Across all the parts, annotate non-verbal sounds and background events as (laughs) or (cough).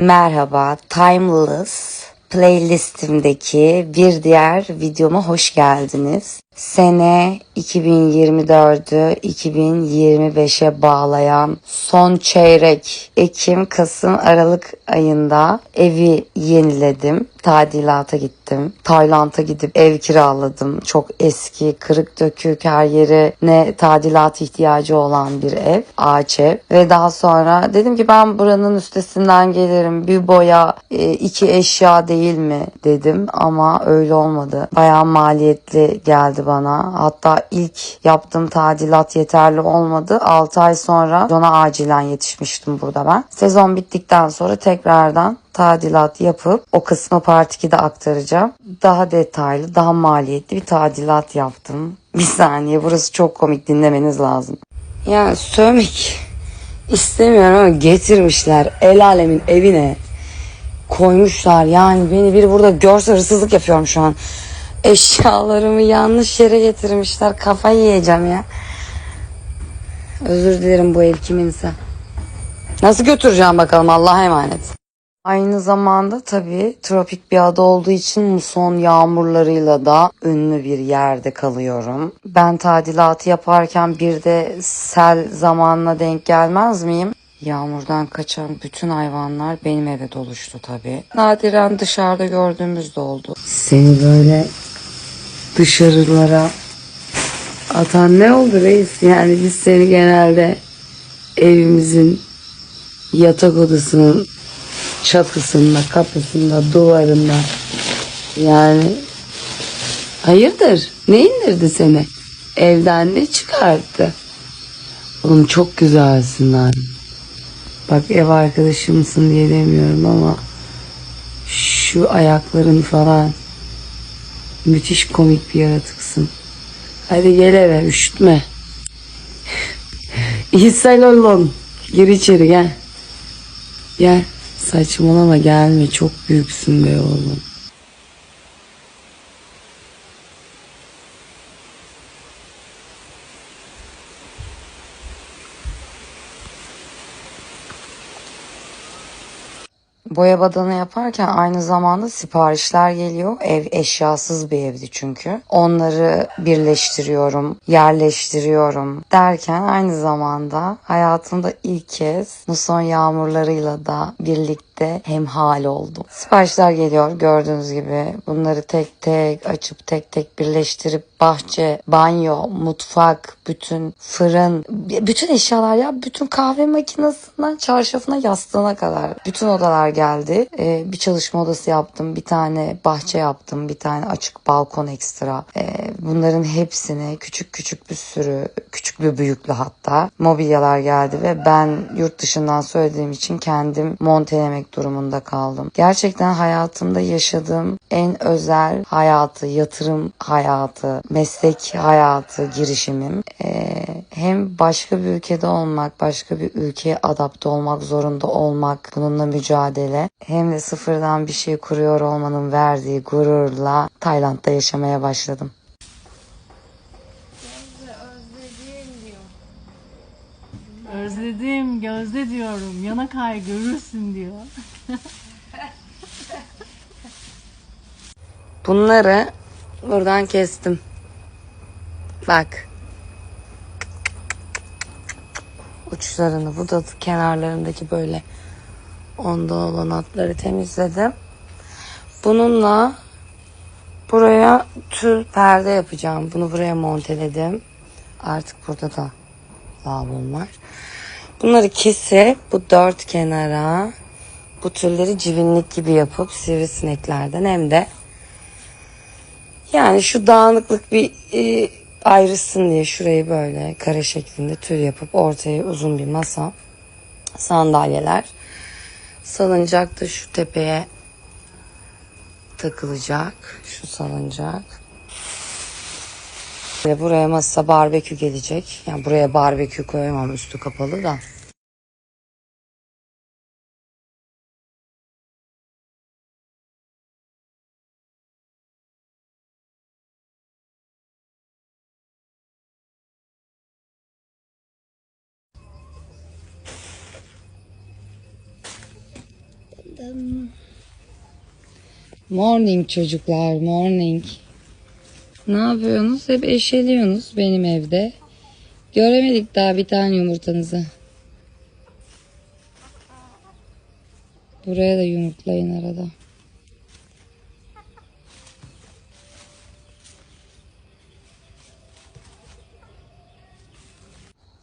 Merhaba, Timeless playlistimdeki bir diğer videoma hoş geldiniz. Sene 2024'ü 2025'e bağlayan son çeyrek Ekim, Kasım, Aralık ayında evi yeniledim. Tadilata gittim. Tayland'a gidip ev kiraladım. Çok eski, kırık dökük her yere ne tadilat ihtiyacı olan bir ev. Ağaç ev. Ve daha sonra dedim ki ben buranın üstesinden gelirim. Bir boya, e, iki eşya değil mi dedim. Ama öyle olmadı. Bayağı maliyetli geldi bana. Hatta ilk yaptığım tadilat yeterli olmadı. 6 ay sonra ona acilen yetişmiştim burada ben. Sezon bittikten sonra tekrardan tadilat yapıp o kısmı Part 2'de aktaracağım. Daha detaylı, daha maliyetli bir tadilat yaptım. Bir saniye burası çok komik dinlemeniz lazım. Ya sövmek istemiyorum ama getirmişler el alemin evine koymuşlar. Yani beni biri burada görse hırsızlık yapıyorum şu an. Eşyalarımı yanlış yere getirmişler. Kafayı yiyeceğim ya. Özür dilerim bu ev kiminse. Nasıl götüreceğim bakalım Allah'a emanet. Aynı zamanda tabii tropik bir ada olduğu için muson yağmurlarıyla da ünlü bir yerde kalıyorum. Ben tadilatı yaparken bir de sel zamanına denk gelmez miyim? Yağmurdan kaçan bütün hayvanlar benim eve doluştu tabii. Nadiren dışarıda gördüğümüz de oldu. Seni böyle dışarılara atan ne oldu reis? Yani biz seni genelde evimizin yatak odasının çatısında, kapısında, duvarında yani hayırdır? Ne indirdi seni? Evden ne çıkarttı? Oğlum çok güzelsin lan. Bak ev arkadaşımsın diye demiyorum ama şu ayakların falan müthiş komik bir yaratıksın. Hadi gel eve üşütme. (laughs) İhsal oğlum. Gir içeri gel. Gel. Saçmalama gelme çok büyüksün be oğlum. Boya badana yaparken aynı zamanda siparişler geliyor. Ev eşyasız bir evdi çünkü. Onları birleştiriyorum, yerleştiriyorum derken aynı zamanda hayatımda ilk kez muson yağmurlarıyla da birlikte hemhal oldum. Siparişler geliyor gördüğünüz gibi. Bunları tek tek açıp tek tek birleştirip bahçe, banyo, mutfak, bütün fırın, bütün eşyalar ya bütün kahve makinesinden çarşafına yastığına kadar bütün odalar geldi. Ee, bir çalışma odası yaptım, bir tane bahçe yaptım, bir tane açık balkon ekstra. Ee, bunların hepsine küçük küçük bir sürü, küçük bir büyüklü hatta mobilyalar geldi ve ben yurt dışından söylediğim için kendim montelemek durumunda kaldım. Gerçekten hayatımda yaşadığım en özel hayatı, yatırım hayatı, meslek hayatı girişimim. Ee, hem başka bir ülkede olmak, başka bir ülkeye adapte olmak zorunda olmak, bununla mücadele hem de sıfırdan bir şey kuruyor olmanın verdiği gururla Tayland'da yaşamaya başladım. Özledim, gözde diyorum. Yana kay görürsün diyor. (laughs) Bunları buradan kestim. Bak. Uçlarını, bu da kenarlarındaki böyle onda olan hatları temizledim. Bununla buraya tül perde yapacağım. Bunu buraya monteledim. Artık burada da lavabom var. Bunları kesip bu dört kenara bu tülleri civinlik gibi yapıp sivrisineklerden hem de yani şu dağınıklık bir e, ayrışsın diye şurayı böyle kare şeklinde tül yapıp ortaya uzun bir masa, sandalyeler, salıncak da şu tepeye takılacak. Şu salıncak. Ve buraya masa barbekü gelecek. Yani buraya barbekü koyamam üstü kapalı da. Morning çocuklar, morning. Ne yapıyorsunuz? Hep eşeliyorsunuz benim evde. Göremedik daha bir tane yumurtanızı. Buraya da yumurtlayın arada.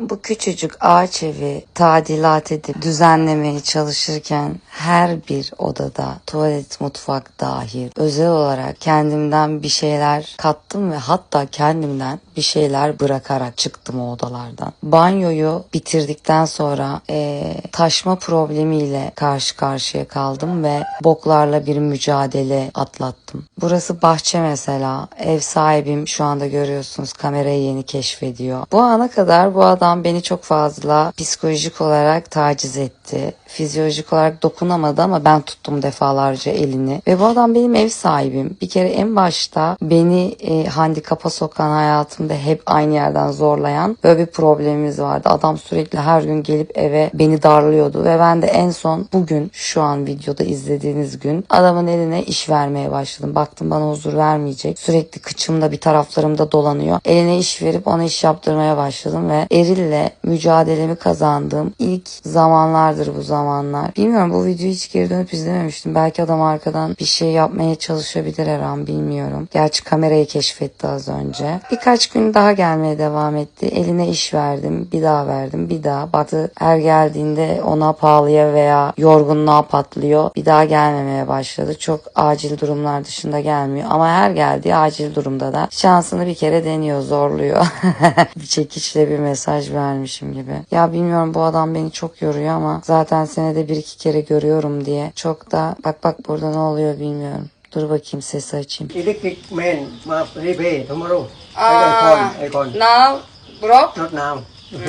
Bu küçücük ağaç evi tadilat edip düzenlemeye çalışırken her bir odada tuvalet mutfak dahil özel olarak kendimden bir şeyler kattım ve hatta kendimden bir şeyler bırakarak çıktım o odalardan. Banyoyu bitirdikten sonra eee, taşma problemiyle karşı karşıya kaldım ve boklarla bir mücadele atlattım. Burası bahçe mesela. Ev sahibim şu anda görüyorsunuz kamerayı yeni keşfediyor. Bu ana kadar bu adam beni çok fazla psikolojik olarak taciz etti. Fizyolojik olarak dokunamadı ama ben tuttum defalarca elini. Ve bu adam benim ev sahibim. Bir kere en başta beni e, handikapa sokan hayatımda hep aynı yerden zorlayan böyle bir problemimiz vardı. Adam sürekli her gün gelip eve beni darlıyordu ve ben de en son bugün şu an videoda izlediğiniz gün adamın eline iş vermeye başladım. Baktım bana huzur vermeyecek. Sürekli kıçımda bir taraflarımda dolanıyor. Eline iş verip ona iş yaptırmaya başladım ve erille mücadelemi kazandığım ilk zamanlardır bu zamanlar. Bilmiyorum bu videoyu hiç geri dönüp izlememiştim. Belki adam arkadan bir şey yapmaya çalışabilir her an bilmiyorum. Gerçi kamerayı keşfetti az önce. Birkaç gün daha gelmeye devam etti. Eline iş verdim. Bir daha verdim. Bir daha. Baktı her geldiğinde ona pahalıya veya yorgunluğa patlıyor. Bir daha gelmemeye başladı. Çok acil durumlar dışında gelmiyor. Ama her geldiği acil durumda da şansını bir kere deniyor, zorluyor. (laughs) bir çekiçle bir mesaj vermişim gibi. Ya bilmiyorum bu adam beni çok yoruyor ama zaten senede bir iki kere görüyorum diye. Çok da bak bak burada ne oluyor bilmiyorum. Dur bakayım sesi açayım. electric man ma repair tomorrow. Ah. Icon, icon. Now, bro. Not now. (laughs)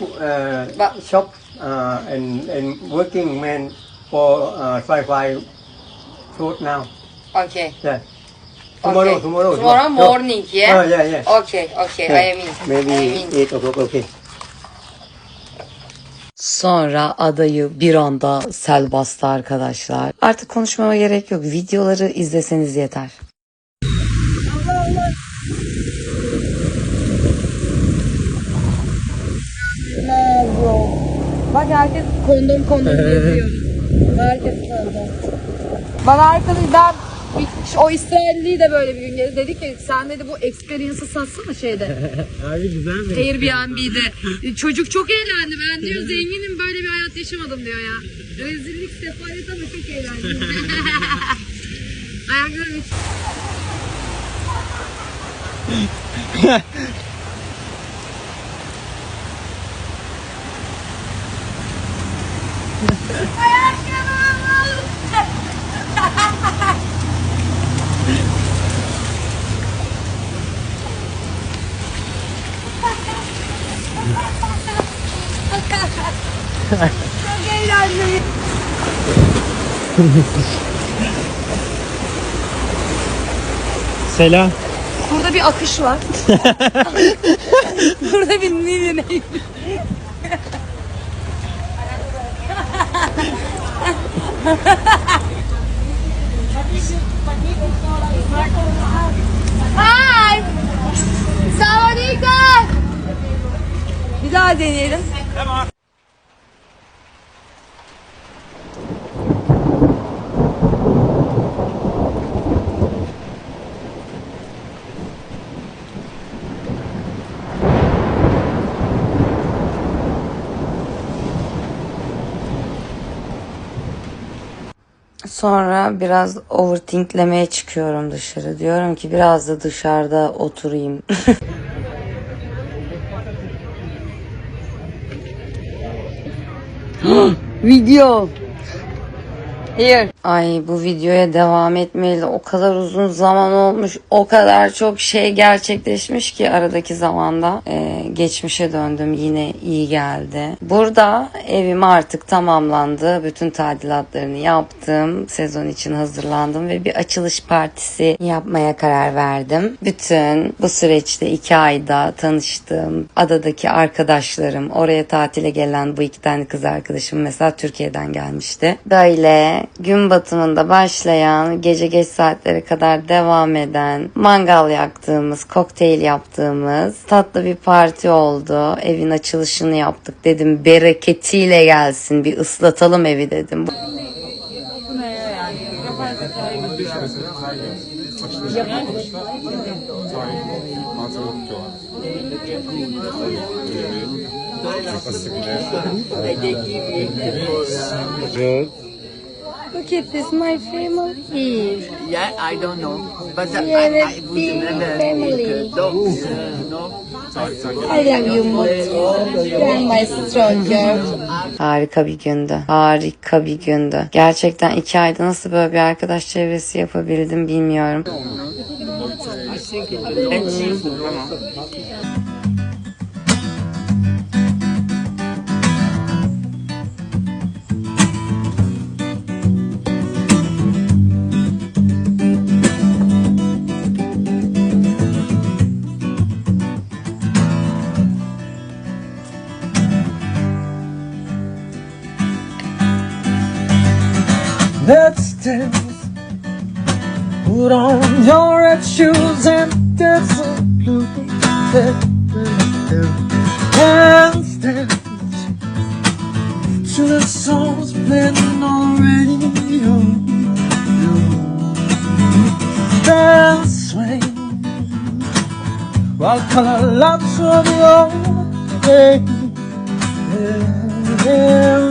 uh, But- shop uh, and and working man for uh, Wi-Fi shoot now. Okay. Yeah. Tomorrow, Okay. tomorrow. Tomorrow Sure. morning, yeah? Oh, yeah, yeah. Okay, okay. Yeah. I am in. Maybe I am in. eight o'clock. Okay. Sonra adayı bir anda sel bastı arkadaşlar. Artık konuşmama gerek yok. Videoları izleseniz yeter. Bak herkes kondom kondom yazıyor. Herkes kondom. Bana arkadaş ben o İsrailliyi de böyle bir gün geldi. Dedi ki sen dedi bu experience'ı satsana şeyde. (laughs) Abi güzel mi? Airbnb'de. Çocuk çok eğlendi. Ben diyor zenginim böyle bir hayat yaşamadım diyor ya. Rezillik sefalet ama çok eğlendim. (laughs) Ayaklarım hiç (laughs) (laughs) Selam. Burada bir akış var. (laughs) Burada bir Nil Hi. Sawadika. Bir daha deneyelim. Sonra biraz overthinklemeye çıkıyorum dışarı. Diyorum ki biraz da dışarıda oturayım. (gasps) Video. Here. Ay bu videoya devam etmeyeli o kadar uzun zaman olmuş. O kadar çok şey gerçekleşmiş ki aradaki zamanda. Ee, geçmişe döndüm yine iyi geldi. Burada evim artık tamamlandı. Bütün tadilatlarını yaptım. Sezon için hazırlandım ve bir açılış partisi yapmaya karar verdim. Bütün bu süreçte iki ayda tanıştığım adadaki arkadaşlarım, oraya tatile gelen bu iki tane kız arkadaşım mesela Türkiye'den gelmişti. Böyle gün batımında başlayan, gece geç saatlere kadar devam eden, mangal yaktığımız, kokteyl yaptığımız tatlı bir parti oldu. Evin açılışını yaptık dedim. Bereketiyle gelsin bir ıslatalım evi dedim. Look at this, my family. Yeah, I don't know, but uh, We I, a I would big never family. make a dog. Uh, no, I love you Mutlu. You are my stronger. Harika bir gündü. Harika bir gündü. Gerçekten iki ayda nasıl böyle bir arkadaş çevresi yapabildim bilmiyorum. and Put on your red shoes and dance a blue. Dance. To the songs playing on radio. Dance, swing. While color lights your way. Yeah, yeah,